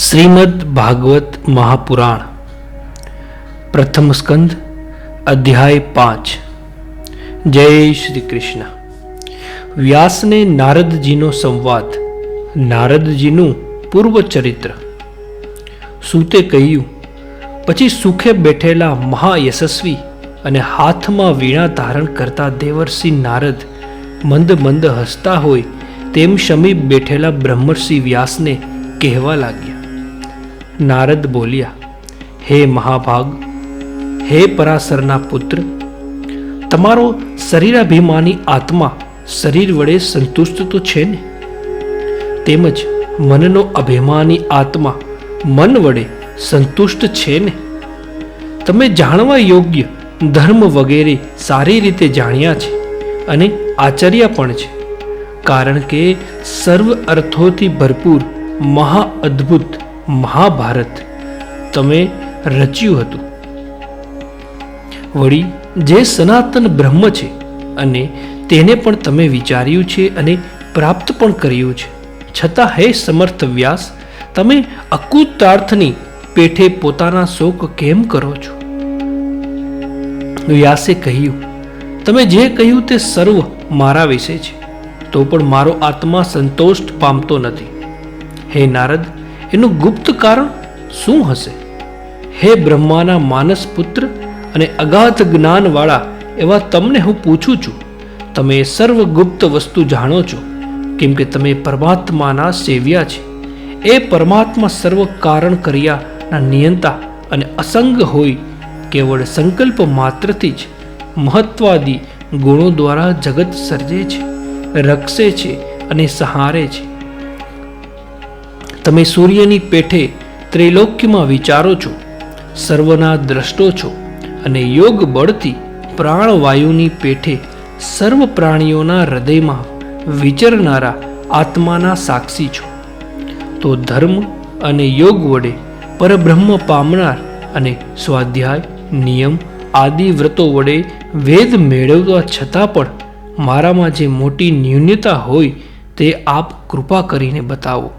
શ્રીમદ ભાગવત મહાપુરાણ, પ્રથમ સ્કંદ, અધ્યાય પાંચ. જય શ્રી કૃષ્ણ વ્યાસને નારદજીનો સંવાદ. નારદજીનું પૂર્વ ચરિત્ર. સૂતે કહ્યું, પછી સુખે બેઠેલા મહાયશસ્વી અને હાથમાં વીણા ધારણ કરતા દેવર્ષિ નારદ મંદ મંદ હસતા હોય તેમ સમીપ બેઠેલા બ્રહ્મર્ષિ વ્યાસને કહેવા લાગ્યા. નારદ બોલ્યા, હે મહાભાગ, હે પરાશરના પુત્ર, તમારો શરીરાભિમાની આત્મા શરીર વડે સંતુષ્ટ તો છે ને? તેમજ મનનો અભિમાની આત્મા મન વડે સંતુષ્ટ છે ને? તમે જાણવા યોગ્ય ધર્મ વગેરે સારી રીતે જાણ્યા છે અને આચર્યા પણ છે, કારણ કે સર્વ અર્થોથી ભરપૂર મહા અદ્ભુત મહાભારત તમે રચ્યું હતું. વળી જે સનાતન બ્રહ્મ છે અને તેને પણ તમે વિચાર્યું છે અને પ્રાપ્ત પણ કર્યું છે. છતાં હે સમર્થ વ્યાસ, તમે અકુતાર્થની પેઠે પોતાના શોક કેમ કરો છો? વ્યાસે કહ્યું, તમે જે કહ્યું તે સર્વ મારા વિશે છે, તો પણ મારો આત્મા સંતોષ પામતો નથી. હે નારદ એનું ગુપ્ત કારણ શું હશે? હે બ્રહ્માના માનસ પુત્ર અને અગાધ જ્ઞાનવાળા, એવા તમને હું પૂછું છું, તમે સર્વ ગુપ્ત વસ્તુ જાણો છો, કેમ કે તમે પરમાત્માના સેવ્યા છે. એ પરમાત્મા સર્વ કારણ કર્યાના નિયંતા અને અસંગ હોય, કેવળ સંકલ્પ માત્રથી જ મહત્વાદી ગુણો દ્વારા જગત સર્જે છે, રક્ષે છે અને સહારે છે. તમે સૂર્યની પેઠે ત્રૈલોક્યમાં વિચારો છો, સર્વના દ્રષ્ટો છો અને યોગ બળથી પ્રાણવાયુની પેઠે સર્વ પ્રાણીઓના હૃદયમાં વિચરનારા આત્માના સાક્ષી છો. તો ધર્મ અને યોગ વડે પરબ્રહ્મ પામનાર અને સ્વાધ્યાય, નિયમ આદિ વ્રતો વડે વેદ મેળવવા છતાં પણ મારામાં જે મોટી ન્યૂન્યતા હોય તે આપ કૃપા કરીને બતાવો.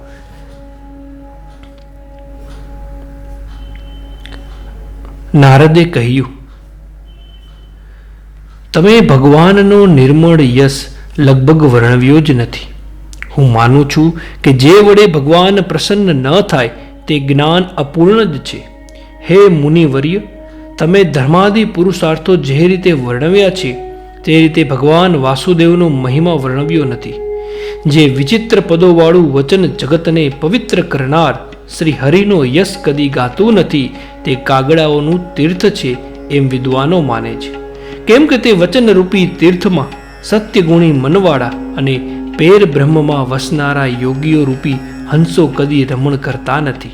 નારદે કહ્યું, તમે ભગવાનનો નિર્મળ યશ લગભગ વર્ણવ્યો જ નથી. હું માનું છું કે જે વડે ભગવાન પ્રસન્ન ન થાય, તે જ્ઞાન અપૂર્ણ જ છે. હે મુનિવર્ય, તમે ધર્માદિ પુરુષાર્થો જે રીતે વર્ણવ્યા છે, તે રીતે ભગવાન વાસુદેવનો મહિમા વર્ણવ્યો નથી. જે વિચિત્ર પદોવાળું વચન જગતને પવિત્ર કરનાર શ્રી હરિનો યશ કદી ગાતું નથી. તે કાગડાઓનું તીર્થ છે એમ વિદ્વાનો માને છે. કેમ કે તે વચનરૂપી તીર્થમાં સત્યગુણી મનવાળા અને પેર બ્રહ્મમાં વસનારા યોગીઓ રૂપી હંસો કદી રમણ કરતા નથી.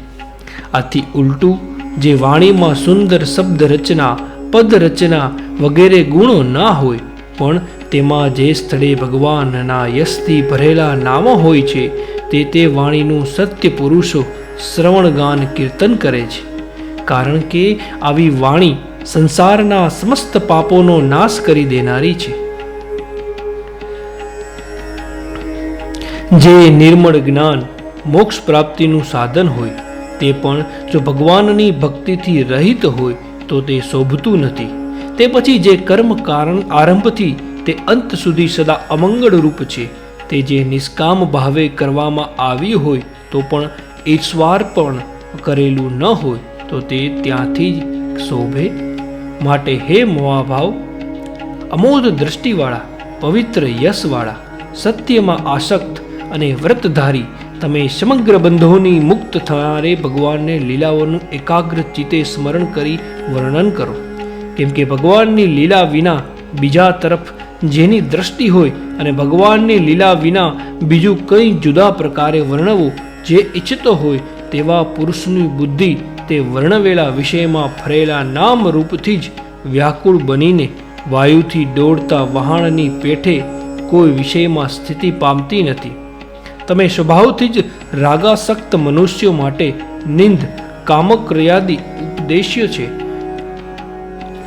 આથી ઉલટું જે વાણીમાં સુંદર શબ્દ રચના પદ રચના વગેરે ગુણો ના હોય, પણ તેમાં જે સ્થળે ભગવાનના યશથી ભરેલા નામો હોય છે, તે તે વાણીનું સત્ય પુરુષો શ્રવણગાન કીર્તન કરે છે. કારણ કે આવી વાણી સંસારના સમસ્ત પાપોનો નાશ કરી દેનારી છે. જે નિર્મળ જ્ઞાન મોક્ષ પ્રાપ્તિનું સાધન હોય, તે પણ જો ભગવાનની ભક્તિથી રહિત હોય, તો તે શોભતું નથી. તે પછી જે કર્મ કારણ આરંભથી તે અંત સુધી સદા અમંગળ રૂપ છે. તે જે નિષ્કામ ભાવે કરવામાં આવ્યું હોય, તો પણ ઈશ્વાર પણ કરેલું ન હોય તો તે ત્યાંથી જ શોભે. માટે હે મોહાભાવ અમોદ દ્રષ્ટિવાળા, પવિત્ર યશવાળા, સત્યમાં આસક્ત અને વ્રતધારી, તમે સમગ્ર બંધોની મુક્ત થનારે ભગવાનને લીલાઓનું એકાગ્ર ચિત્તે સ્મરણ કરી વર્ણન કરો. કેમ કે ભગવાનની લીલા વિના બીજા તરફ જેની દ્રષ્ટિ હોય અને ભગવાનની લીલા વિના બીજું કંઈ જુદા પ્રકારે વર્ણવું જે ઈચ્છતો હોય તેવા પુરુષની બુદ્ધિ તે વર્ણવેલા વિષયમાં ફરેલા નામ રૂપથી જ વ્યાકુળ બનીને વાયુથી દોડતા વહાણની પેઠે કોઈ વિષયમાં સ્થિતિ પામતી નથી. તમે સ્વભાવથી જ રાગાસક્ત મનુષ્યો માટે નિંદ, કામક્રિયાદિ ઉપદેશ્ય છે.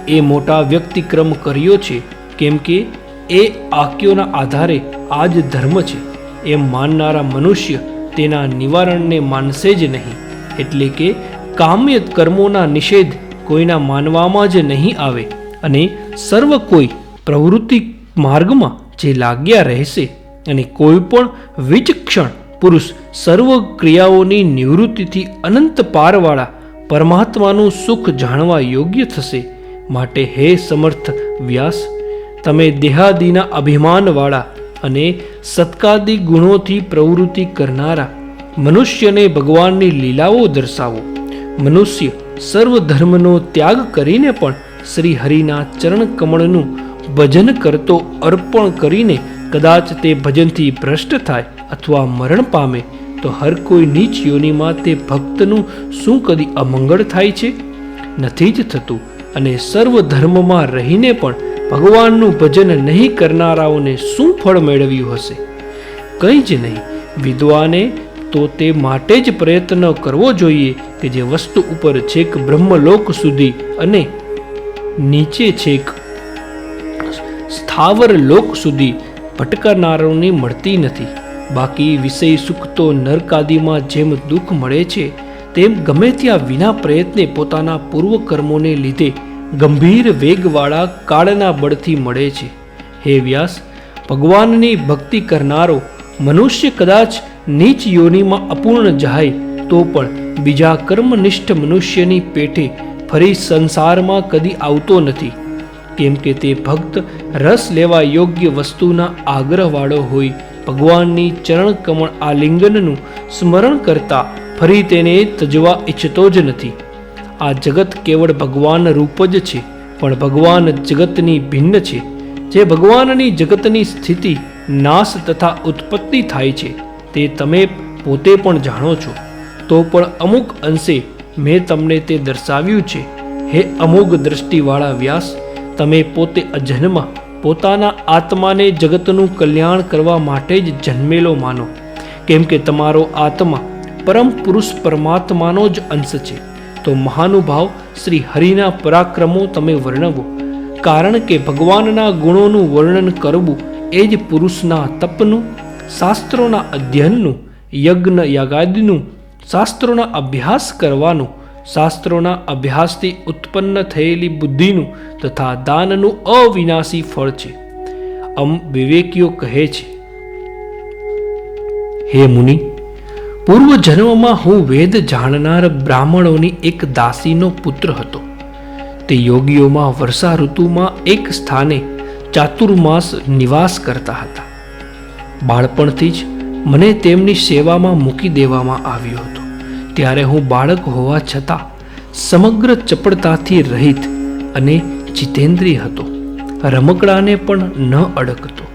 એ મોટા વ્યક્તિક્રમ કર્યો છે કેમ કે એ આક્યોના આધારે આ જ ધર્મ છે. એમ માનનારા મનુષ્ય તેના નિવારણને માનશે જ નહીં, એટલે કે કામ્ય કર્મોના નિષેધ કોઈના માનવામાં જ નહીં આવે અને સર્વ કોઈ પ્રવૃત્તિ માર્ગમાં જે લાગ્યા રહેશે અને કોઈ પણ વિચક્ષણ પુરુષ સર્વ ક્રિયાઓની નિવૃત્તિથી અનંત પારવાળા પરમાત્માનું સુખ જાણવા યોગ્ય થશે. માટે હે સમર્થ વ્યાસ, તમે દેહાદીના અભિમાનવાળા અને સત્કાદી ગુણોથી પ્રવૃત્તિ કરનારા મનુષ્યને ભગવાનની લીલાઓ દર્શાવો. મનુષ્ય સર્વ ધર્મનો ત્યાગ કરીને પણ શ્રી હરિના ચરણ કમળનું ભજન કરતો અર્પણ કરીને કદાચ તે ભજનથી ભ્રષ્ટ થાય અથવા મરણ પામે, તો હર કોઈ નીચ યોનિમાં તે ભક્તનું શું કદી અમંગળ થાય છે? નથી જ થતું અને સર્વ ધર્મમાં રહીને પણ ભગવાનનું ભજન નહીં કરનારાઓને શું ફળ મેળવ્યું હશે? કંઈ જ નહીં. વિદ્વાને તો તે માટે જ પ્રયત્ન કરવો જોઈએ કે જે વસ્તુ ઉપર છેક બ્રહ્મલોક સુધી અને નીચે છેક સ્થાવર લોક સુધી ભટકનારાઓને મળતી નથી. બાકી વિષય સુખ તો નરકાદીમાં જેમ દુઃખ મળે છે, તેમ ગમે ત્યાં વિના પ્રયત્ને પોતાના પૂર્વ કર્મોને લીધે ગંભીર વેગવાળા કાળના બળથી મળે છે. હે વ્યાસ, ભગવાનની ભક્તિ કરનારો મનુષ્ય કદાચ નીચ યોનિમાં અપૂર્ણ જાય, તો પણ બીજા કર્મનિષ્ઠ મનુષ્યની પેટે ફરી સંસારમાં કદી આવતો નથી. કેમ કે તે ભક્ત રસ લેવા યોગ્ય વસ્તુના આગ્રહવાળો હોય, ભગવાનની ચરણ કમળ આલિંગનનું સ્મરણ કરતા ફરી તેને તજવા ઈચ્છતો જ નથી. આ જગત કેવળ ભગવાન રૂપ જ છે, પણ ભગવાન જગતની ભિન્ન છે. જે ભગવાનની જગતની સ્થિતિ નાશ તથા ઉત્પત્તિ થાય છે, તે તમે પોતે પણ જાણો છો. તો પણ અમુક અંશે મેં તમને તે દર્શાવ્યું છે. હે અમોઘ દ્રષ્ટિવાળા વ્યાસ, તમે પોતે અજન્મા પોતાના આત્માને જગતનું કલ્યાણ કરવા માટે જ જન્મેલો માનો. કેમ કે તમારો આત્મા પરમ પુરુષ પરમાત્માનો જ અંશ છે. તો મહાનુભાવ શ્રી હરિના પરાક્રમો તમે વર્ણવો. કારણ કે ભગવાનના ગુણોનું વર્ણન કરવું એ જ પુરુષના તપનું, શાસ્ત્રોના અધ્યયનનું, યજ્ઞ યાગાદનું, શાસ્ત્રોના અભ્યાસ કરવાનું, શાસ્ત્રોના અભ્યાસથી ઉત્પન્ન થયેલી બુદ્ધિનું તથા દાનનું અવિનાશી ફળ છે. અમ વિવેકીઓ કહે છે, હે મુનિ પૂર્વ જન્મમાં હું વેદ જાણનાર બ્રાહ્મણોની એક દાસીનો પુત્ર હતો. તે યોગીઓમાં વર્ષા ઋતુમાં એક સ્થાને ચાતુર્માસ નિવાસ કરતા હતા. બાળપણથી જ મને તેમની સેવામાં મૂકી દેવામાં આવ્યો હતો. ત્યારે હું બાળક હોવા છતાં સમગ્ર ચપળતાથી રહિત અને જીતેન્દ્રિય હતો. રમકડાને પણ ન અડકતો.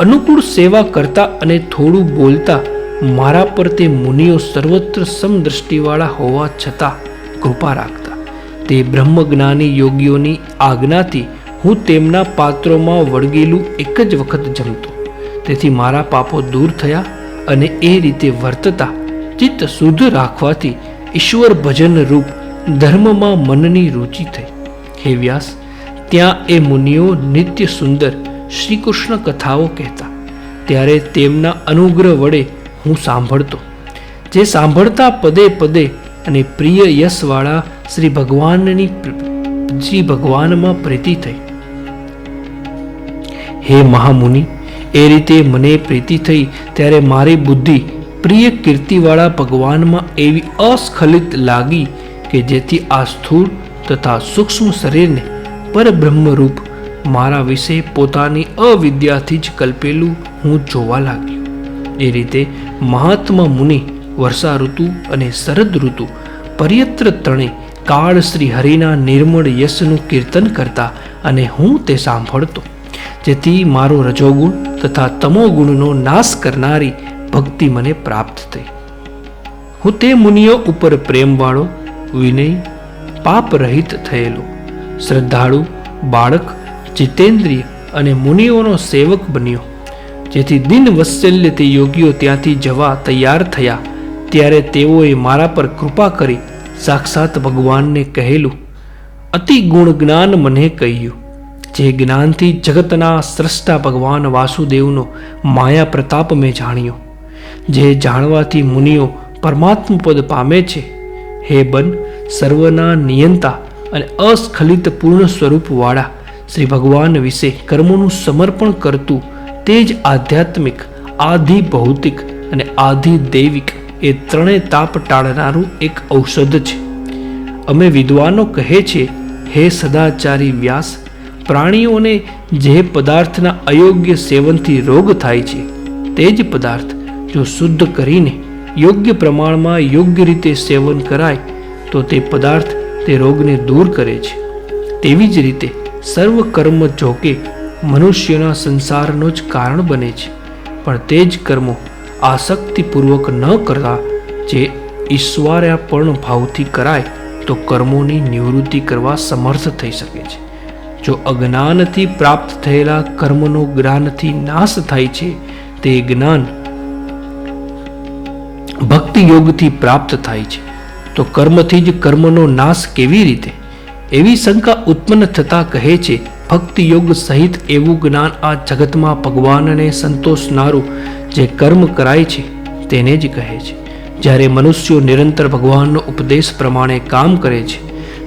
અનુકૂળ સેવા કરતા અને થોડું બોલતા મારા પર તે મુનિઓ સર્વત્ર સમદ્રષ્ટિવાળા હોવા છતાં કૃપા રાખતા. તે બ્રહ્મજ્ઞાની યોગીઓની આજ્ઞાથી હું તેમના પાત્રોમાં વળગેલું એક જ વખત જમતો. તેથી મારા પાપો દૂર થયા અને એ રીતે વર્તતા ચિત્ત શુદ્ધ રાખવાથી ઈશ્વર ભજન રૂપ ધર્મમાં મનની રુચિ થઈ. હે વ્યાસ, ત્યાં એ મુનિઓ નિત્ય સુંદર શ્રી કૃષ્ણ કથાઓ કહેતા. ત્યારે તેમના અનુગ્રહ વડે હું સાંભળતો. જે સાંભળતા પદે પદે અને પ્રિય યશવાળા શ્રી ભગવાનની શ્રી ભગવાનમાં પ્રીતિ થઈ. હે મહામુનિ, એ રીતે મને પ્રીતિ થઈ ત્યારે મારી બુદ્ધિ પ્રિય કીર્તિવાળા ભગવાનમાં એવી અસ્ખલિત લાગી કે જેથી આ સ્થૂળ તથા સૂક્ષ્મ શરીરને પરબ્રહ્મરૂપ મારા વિશે પોતાની અવિદ્યાથી જ કલ્પેલું હું જોવા લાગ્યો. એ રીતે મહાત્મા મુનિ વર્ષા ઋતુ અને શરદ ઋતુ પર્યત્ર ત્રણે કાળ શ્રી હરિના નિર્મળ યશનું કીર્તન કરતા અને હું તે સાંભળતો. જેથી મારો રજોગુણ તથા તમોગુણનો નાશ કરનારી ભક્તિ મને પ્રાપ્ત થઈ. હું તે મુનિઓ ઉપર પ્રેમવાળો, વિનય પાપ રહિત થયેલો, શ્રદ્ધાળુ, બાળક, જીતેન્દ્રિય અને મુનિઓનો સેવક બન્યો. જેથી દિન વત્સલ્ય તે યોગીઓ ત્યાંથી જવા તૈયાર થયા. ત્યારે તેઓએ મારા પર કૃપા કરી સાક્ષાત ભગવાનને કહેલું, અતિ ગુણ જ્ઞાન મને કહ્યું. જે જ્ઞાનથી જગતના સ્રષ્ટા ભગવાન વાસુદેવનો માયા પ્રતાપ મેં જાણ્યો. જે જાણવાથી મુનિઓ પરમાત્મ પદ પામે છે. હે બન, સર્વના નિયંતા અને અસ્ખલિત પૂર્ણ સ્વરૂપવાળા, શ્રી ભગવાન વિશે કર્મોનું સમર્પણ કરતું તે જ આધ્યાત્મિક, આધિ ભૌતિક અને આધિ દૈવિક એ ત્રણેય તાપ ટાળનારું એક ઔષધ છે. અમે વિદ્વાનો કહે છે, હે સદાચારી વ્યાસ, પ્રાણીઓને જે પદાર્થના અયોગ્ય સેવનથી રોગ થાય છે, તે જ પદાર્થ જો શુદ્ધ કરીને યોગ્ય પ્રમાણમાં યોગ્ય રીતે સેવન કરાય, તો તે પદાર્થ તે રોગને દૂર કરે છે. તેવી જ રીતે સર્વ કર્મ જોકે મનુષ્યના સંસારનો જ કારણ બને છે. પણ તે જ કર્મો આસક્તિપૂર્વક ન કરતા, જે ઈશ્વર્યાપણ ભાવથી કરાય, તો કર્મોની નિવૃત્તિ કરવા સમર્થ થઈ શકે છે. જો અજ્ઞાનથી પ્રાપ્ત થયેલા કર્મનો જ્ઞાનથી નાશ થાય છે, તે જ્ઞાન ભક્તિ યોગથી પ્રાપ્ત થાય છે. તો કર્મથી જ કર્મનો નાશ કેવી રીતે? એવી શંકા ઉત્પન્ન થતા કહે છે ભક્તિ યોગ સહિત એવું જ્ઞાન આ જગતમાં ભગવાનને સંતોષનારું જે કર્મ કરાય છે, તેને જ કહે છે. જ્યારે મનુષ્યો નિરંતર ભગવાનનો ઉપદેશ પ્રમાણે કામ કરે છે,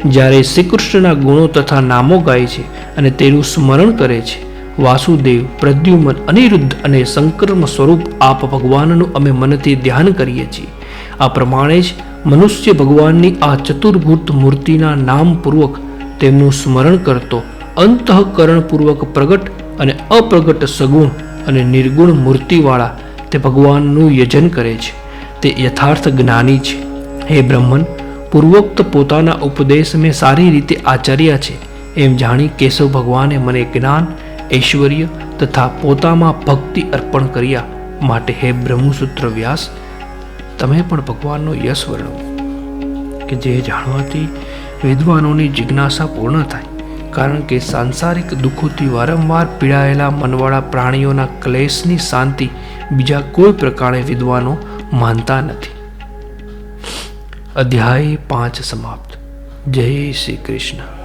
જ્યારે શ્રી કૃષ્ણના ગુણો તથા નામો ગાય છે અને તેનું સ્મરણ કરે છે, વાસુદેવ, પ્રદ્યુમન, અનિરુદ્ધ અને સંકર્મ સ્વરૂપ આપ ભગવાનનું અમે મનથી ધ્યાન કરીએ છીએ. આ પ્રમાણે જ મનુષ્ય ભગવાનની આ ચતુર્ભૂત મૂર્તિના નામપૂર્વક તેમનું સ્મરણ કરતો અંતઃકરણપૂર્વક પ્રગટ અને અપ્રગટ સગુણ અને નિર્ગુણ મૂર્તિવાળા તે ભગવાનનું યજન કરે છે. તે યથાર્થ જ્ઞાની છે. હે બ્રહ્મન, પૂર્વોક્ત પોતાના ઉપદેશ મેં સારી રીતે આચર્યા છે. એમ જાણી કેશવ ભગવાને મને જ્ઞાન, ઐશ્વર્ય તથા પોતામાં ભક્તિ અર્પણ કર્યા માટે હે બ્રહ્મસૂત્ર વ્યાસ, તમે પણ ભગવાનનો યશ વર્ણવો. કે જે જાણવાથી વિદ્વાનોની જિજ્ઞાસા પૂર્ણ થાય. કારણ કે સાંસારિક દુઃખોથી વારંવાર પીડાયેલા મનવાળા પ્રાણીઓના ક્લેશની શાંતિ બીજા કોઈ પ્રકારે વિદ્વાનો માનતા નથી. અધ્યાય પાંચ સમાપ્ત. જય શ્રી કૃષ્ણ.